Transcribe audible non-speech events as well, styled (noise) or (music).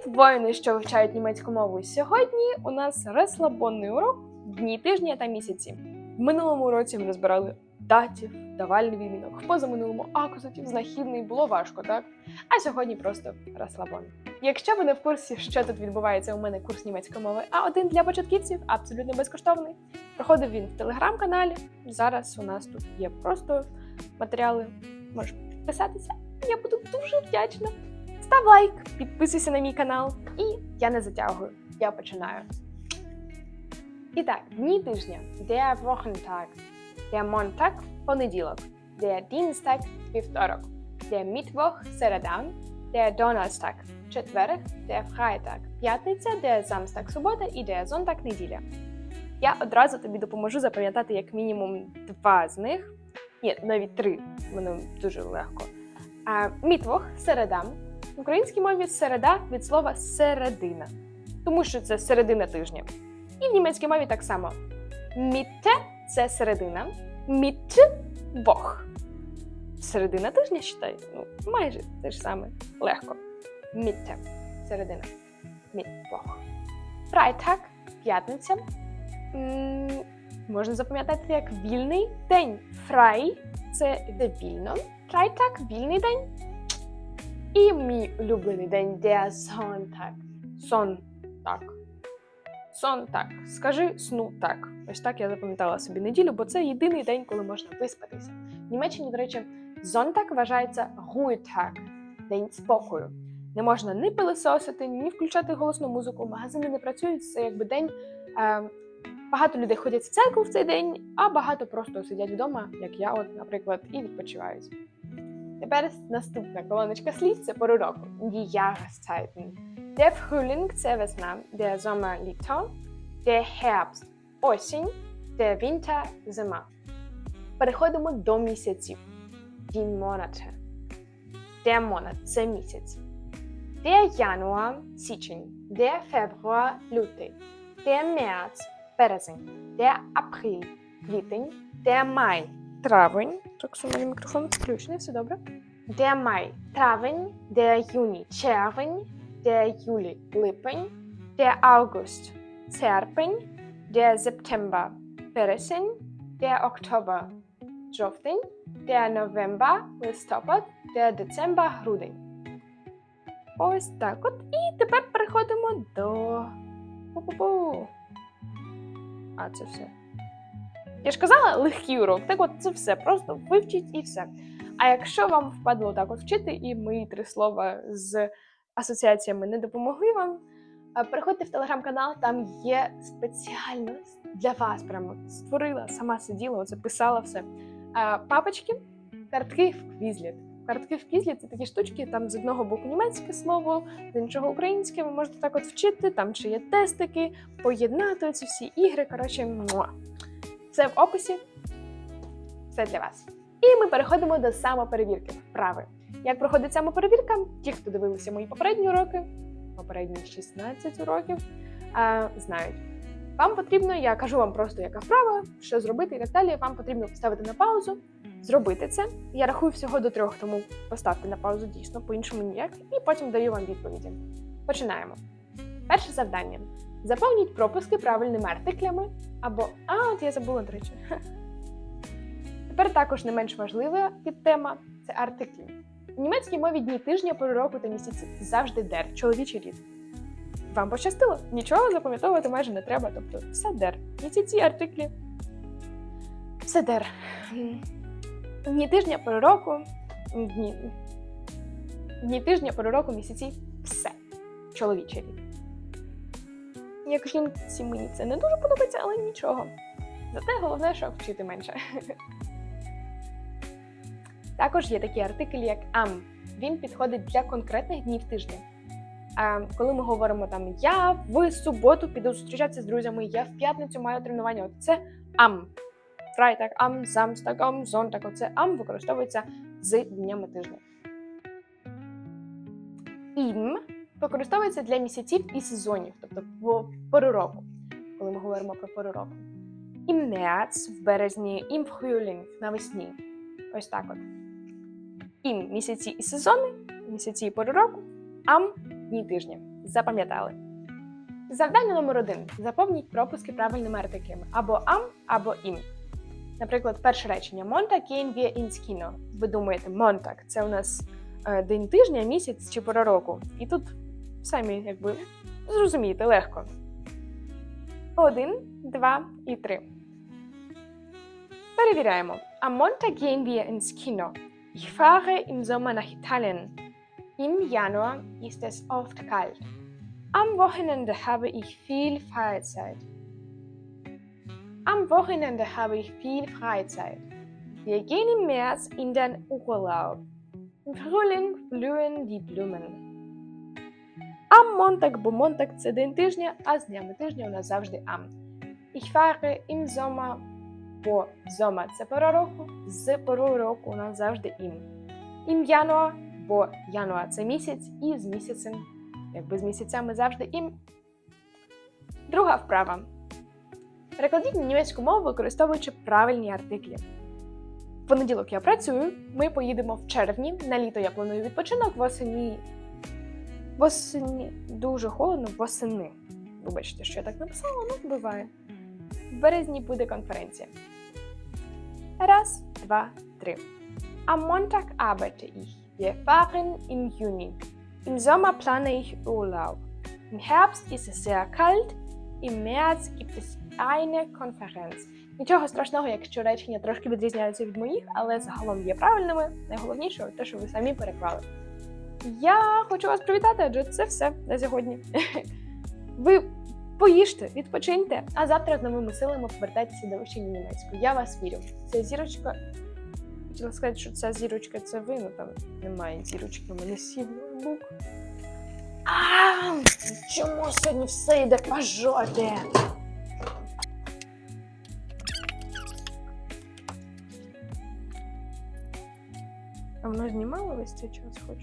Привіт, воїни, що вивчають німецьку мову. Сьогодні у нас розслабонний урок дні тижня та місяці. В минулому році ми розбирали датів, давальний відмінок, в позаминулому акузатів, знахідний було важко, так? А сьогодні просто розслабон. Якщо ви не в курсі, що тут відбувається, у мене курс німецької мови А1 для початківців, абсолютно безкоштовний. Проходив він в телеграм-каналі. Зараз у нас тут є просто матеріали. Можеш підписатися. Я буду дуже вдячна. Став лайк, підписуйся на мій канал, і я не затягую. Я починаю. І так, дні тижня. Der Wochentag. Der Montag – понеділок. Der Dienstag – вівторок. Der Mittwoch – середа. Der Donnerstag – четверг. Der Freitag – п'ятниця. Der Samstag – субота і Der Sonntag – неділя. Я одразу тобі допоможу запам'ятати як мінімум два з них. Ні, навіть три. Воно дуже легко. Мітвох середа. В українській мові середа від слова середина, тому що це середина тижня. І в німецькій мові так само. Мітте це середина, мітвох. Середина тижня, считай. Ну, майже те ж саме легко. Мітте середина. Мітвох. Фрайтак п'ятниця. Можна запам'ятати як вільний день. Фрай це вільно. Фрайтак вільний день. І мій улюблений день der Sonntag. Сон так. Сон так. Скажи сну так. Ось так я запам'ятала собі неділю, бо це єдиний день, коли можна виспатися. В Німеччині, до речі, Sonntag вважається Ruhetag – день спокою. Не можна ні пилисосити, ні включати голосну музику. Магазини не працюють. Це якби день. Е, багато людей ходять в церкву в цей день, а багато просто сидять вдома, як я, от, наприклад, і відпочивають. Тепер наступна колоночка слів це пори року. Die Jahreszeiten. Der Frühling – це весна, der Sommer – літо, der Herbst – осінь, der Winter – зима. Переходимо до місяців. Die Monate. Der Monat – це місяць. Der Januar – січень, der Februar – лютий, der März – березень, der April – квітень, der Mai – травень. Так що у мене мікрофон включений, все добре. Der Mai – травень, der Juni – червень, der Juli – липень, der August – серпень, der September – вересень, der Oktober – жовтень, der November – листопад, der Dezember – грудень. Ось так от. І тепер переходимо до. Пу-пу-пу. А, це все. Я ж казала легкий урок. Так от це все. Просто вивчіть і все. А якщо вам впадло так от вчити, і мої три слова з асоціаціями не допомогли вам, е, переходьте в телеграм-канал, там є спеціально для вас. Прямо створила, сама сиділа, оце писала все. Е, Папочки, картки в квізліт. Картки в квізліт це такі штучки, там з одного боку німецьке слово, з іншого українське. Ви можете так от вчити, там чи є тестики, поєднати ці всі ігри. Коротше, муа. Все в описі. Все для вас. І ми переходимо до самоперевірки. Вправи. Як проходить самоперевірка? Ті, хто дивилися мої попередні уроки, попередні 16 уроків, знають. Вам потрібно, я кажу вам просто, яка вправа, що зробити і так далі. Вам потрібно поставити на паузу, зробити це. Я рахую всього до трьох, тому поставте на паузу дійсно, по-іншому ніяк, і потім даю вам відповіді. Починаємо. Перше завдання: заповніть пропуски правильними артиклями або А, от я забула, до речі. Тепер також не менш важлива підтема це артиклі. У німецькій мові дні тижня, пори року та місяці завжди дер, чоловічий рід. Вам пощастило? Нічого запам'ятовувати майже не треба, тобто все дер. Місяці, артиклі. Все дер. Дні тижня, пори року. Дні, дні тижня, пори року, місяці все. Чоловічий рід. Як жінці мені це не дуже подобається, але нічого. Зате головне, що вчити менше. (laughs) Також є такий артикль, як am. Він підходить для конкретних днів тижня. А коли ми говоримо там я в суботу піду зустрічатися з друзями, я в п'ятницю маю тренування, от це am. Freitag am, Samstag am, Sonntag. Оце am використовується з днями тижня. Ім використовується для місяців і сезонів, тобто по пори року, коли ми говоримо про пору року. März в березні, ім Frühling навесні. Ось так от. Ім місяці і сезони, місяці і пори року, ам дні тижня запам'ятали. Завдання номер один. Заповніть пропуски правильними артиклями або ам, або ім. Наприклад, перше речення Montag gehen wir ins. Ви думаєте, Montag – це у нас е, день тижня, місяць чи пора року. І тут самі якби зрозумієте легко. Один, два і три. Перевіряємо. Am Montag gehen wir ins Kino. Ich fahre im Sommer nach Italien. Im Januar ist es oft kalt. Am Wochenende habe ich viel Freizeit. Am Wochenende habe ich viel Freizeit. Wir gehen im März in den Urlaub. Im Frühling blühen die Blumen. Am Montag, бо Montag – це день тижня, а з днями тижня у нас завжди am. Ich fahre im Sommer, бо Sommer – це пора року, з порою року у нас завжди im. Im Januar, бо Януар – це місяць, і з місяцем, якби з місяцями завжди im. Друга вправа. Перекладіть на німецьку мову, використовуючи правильні артиклі. В понеділок я працюю, ми поїдемо в червні. На літо я планую відпочинок восені. Восені дуже холодно, восени. Вибачте, що я так написала, ну буває. В березні буде конференція. Раз, два, три. Am Montag arbeite ich. Wir fahren im Juni. Im Sommer plane ich Urlaub. Im Herbst ist es sehr kalt. Im März gibt es eine Konferenz. Нічого страшного, якщо речення трошки відрізняються від моїх, але загалом є правильними. Найголовніше те, що ви самі переклали. Я хочу вас привітати, адже це все на сьогодні. (laughs) Ви поїжте, відпочиньте, а завтра з новими силами повертайтеся до вивчення німецької. Я вас вірю. Це зірочка. Хотіла сказати, що ця зірочка це ви, ну там немає зірочки, у мене сів ноутбук. А, чому сьогодні все йде по жопі? А воно знімало весь цей час хоч?